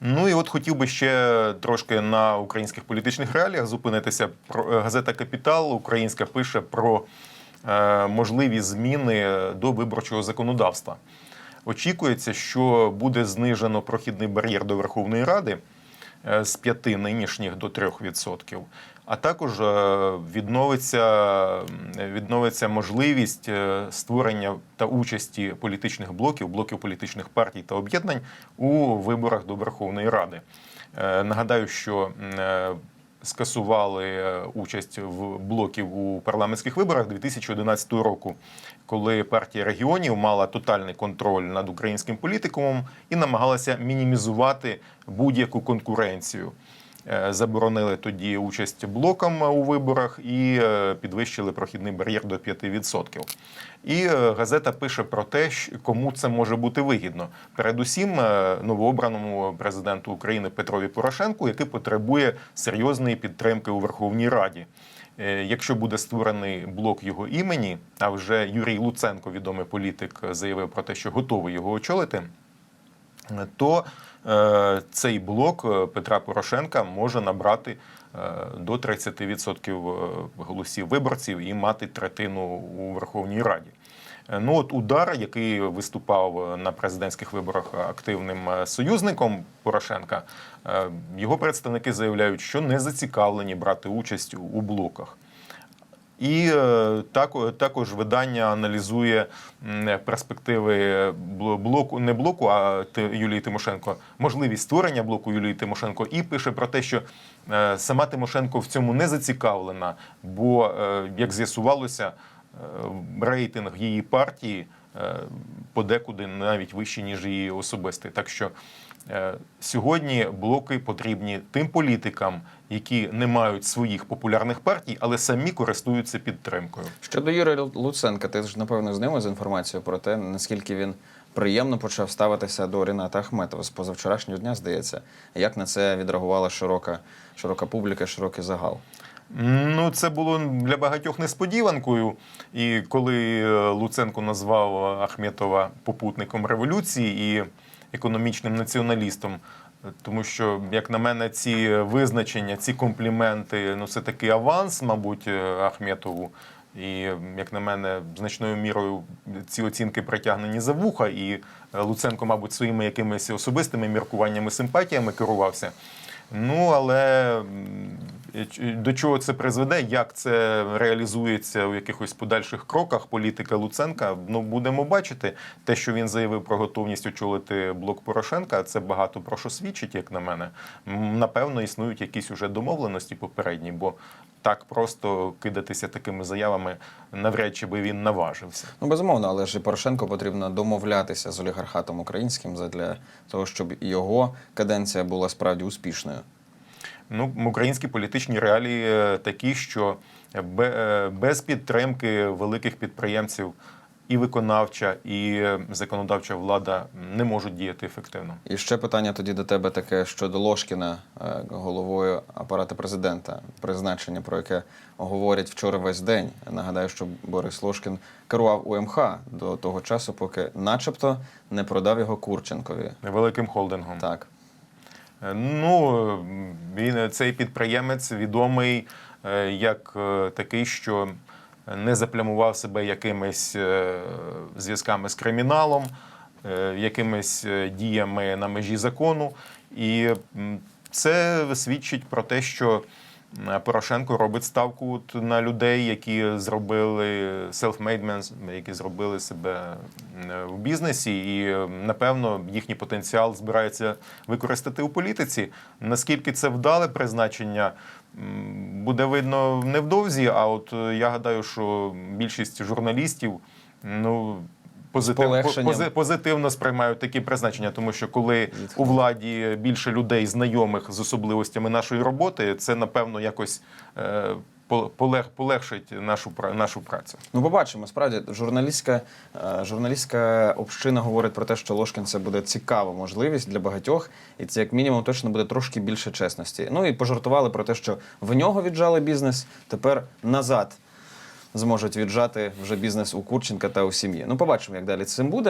Ну і от хотів би ще трошки на українських політичних реаліях зупинитися. Е, газета Капітал Українська пише про е, можливі зміни до виборчого законодавства. Очікується, що буде знижено прохідний бар'єр до Верховної Ради е, з 5 нинішніх до 3%. А також е, відновиться, відновиться можливість е, створення та участі політичних блоків, блоків політичних партій та об'єднань у виборах до Верховної Ради. Е, Нагадаю, що скасували участь в блоків у парламентських виборах 2011 року, коли партія регіонів мала тотальний контроль над українським політикумом і намагалася мінімізувати будь-яку конкуренцію. Е, Заборонили тоді участь блокам у виборах і е, підвищили прохідний бар'єр до 5%. І е, газета пише про те, кому це може бути вигідно. Передусім, е, новообраному президенту України Петрові Порошенку, який потребує серйозної підтримки у Верховній Раді. Е, Якщо буде створений блок його імені, а вже Юрій Луценко, відомий політик, заявив про те, що готовий його очолити то е, цей блок е, Петра Порошенка може набрати е, до 30% голосів виборців і мати третину у Верховній Раді. Ну от удар, який виступав на президентських виборах активним союзником Порошенка, його представники заявляють, що не зацікавлені брати участь у блоках. І е, також видання аналізує перспективи блоку, не блоку, а Юлії Тимошенко, можливість створення блоку Юлії Тимошенко, і пише про те, що е, сама Тимошенко в цьому не зацікавлена, бо, е, як з'ясувалося, рейтинг її партії подекуди навіть вищий, ніж її особистий. Так що сьогодні блоки потрібні тим політикам, які не мають своїх популярних партій, але самі користуються підтримкою. Щодо Юрія Луценка, ти ж напевно знайомий з інформацією про те, наскільки він приємно почав ставитися до Ріната Ахметова з позавчорашнього дня, здається. Як на це відреагувала широка, широка публіка, широкий загал? Ну, це було для багатьох несподіванкою. І коли е, Луценко назвав Ахметова попутником революції і економічним націоналістом, тому що, як на мене, ці визначення, ці компліменти, ну це такий аванс, мабуть, е, Ахметову. І, як на мене, значною мірою ці оцінки притягнені за вуха, і е, Луценко, мабуть, своїми якимись особистими міркуваннями, симпатіями керувався. Ну, але до чого це призведе, як це реалізується у якихось подальших кроках політика Луценка, ну будемо бачити. Те, що він заявив про готовність очолити блок Порошенка, це багато про що свідчить, як на мене. Напевно, існують якісь уже домовленості попередні, бо так просто кидатися такими заявами навряд чи би він наважився. Ну, безумовно, але ж і Порошенко потрібно домовлятися з олігархатом українським задля того, щоб його каденція була справді успішною. Ну, українські політичні реалії е, такі, що е, без підтримки великих підприємців і виконавча, і е, законодавча влада не можуть діяти ефективно. І ще питання тоді до тебе таке щодо Ложкіна, е, головою апарату президента, призначення, про яке говорять вчора весь день. Нагадаю, що Борис Ложкін керував УМХ до того часу, поки, начебто, не продав його Курченкові. Великим холдингом. Так. Е, Ну, е, він цей підприємець відомий е, як е, такий, що не заплямував себе якимись е, зв'язками з криміналом, е, якимись е, діями на межі закону. І це свідчить про те, що Порошенко робить ставку на людей, які зробили self-made men, які зробили себе в бізнесі, і е, напевно їхній потенціал збирається використати у політиці. Наскільки це вдале призначення, буде видно невдовзі. А от е, я гадаю, що більшість журналістів, ну. Позитив, пози- позитивно сприймають такі призначення, тому що коли у владі більше людей знайомих з особливостями нашої роботи, це напевно якось е, полег, полегшить нашу нашу працю. Ну, побачимо. Справді, журналістська, е, журналістська община говорить про те, що Ложкін це буде цікава можливість для багатьох, і це як мінімум точно буде трошки більше чесності. Ну і пожартували про те, що в нього віджали бізнес, тепер назад. Зможуть віджати вже бізнес у Курченка та у сім'ї. Ну, побачимо, як далі цим буде.